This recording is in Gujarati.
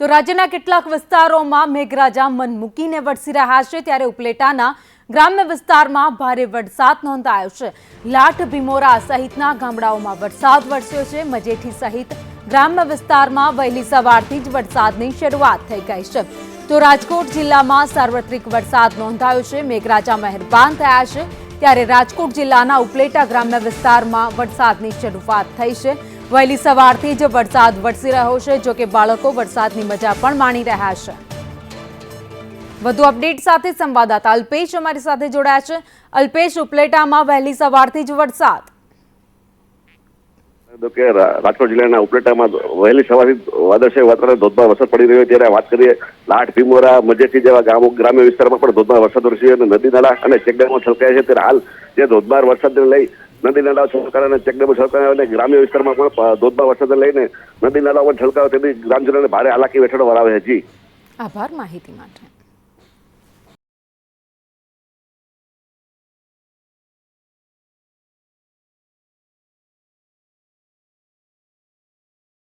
તો રાજ્યના કેટલાક વિસ્તારોમાં મેઘરાજા મન મૂકીને વરસી રહ્યા છે ત્યારે ઉપલેટાના ગ્રામ્ય વિસ્તારમાં ભારે વરસાદ નોંધાયો છે. લાઠ ભીમોરા સહિતના ગામડાઓમાં વરસાદ વરસ્યો છે. મજેઠી સહિત ગ્રામ્ય વિસ્તારમાં વહેલી સવારથી જ વરસાદની શરૂઆત થઈ ગઈ છે. તો રાજકોટ જિલ્લામાં સાર્વત્રિક વરસાદ નોંધાયો છે. મેઘરાજા મહેરબાન થયા છે. ત્યારે રાજકોટ જિલ્લાના ઉપલેટા ગ્રામ્ય વિસ્તારમાં વરસાદની શરૂઆત થઈ છે. વહેલી સવારથી જ વરસાદ વરસી રહ્યો છે, જો કે બાળકો વરસાદની મજા પણ માણી રહ્યા છે. વધુ અપડેટ સાથે સંવાદદાતા અલ્પેશ અમારી સાથે જોડાયા છે. અલ્પેશ, ઉપલેટામાં વહેલી સવારથી જ વરસાદ. કે રાજકોટ જિલ્લાના ઉપલેટામાં વહેલી સવારથી વાદળછાયું વાતાવરણ ધોધમાર વરસાદ પડી રહ્યો ત્યારે વાત કરીએ લાઠ ભીમોરા મજેઠી જેવા ગામો, ગ્રામ્ય વિસ્તારમાં પણ ધોધમાર વરસાદ વરસ્યો અને નદી નાળા અને ચેકડેમો છલકાયા છે. ત્યારે હાલ જે ધોધમાર વરસાદને લઈ નદી નાળા છલકાયા અને ચેકડેમ છલકાયા અને ગ્રામ્ય વિસ્તારમાં પણ ધોધમાર વરસાદને લઈને નદી નાળા પર છલકાયો તેથી ગ્રામજનોને ભારે હાલાકી વેઠવાનો વરાવે છે. આભાર માહિતી માટે.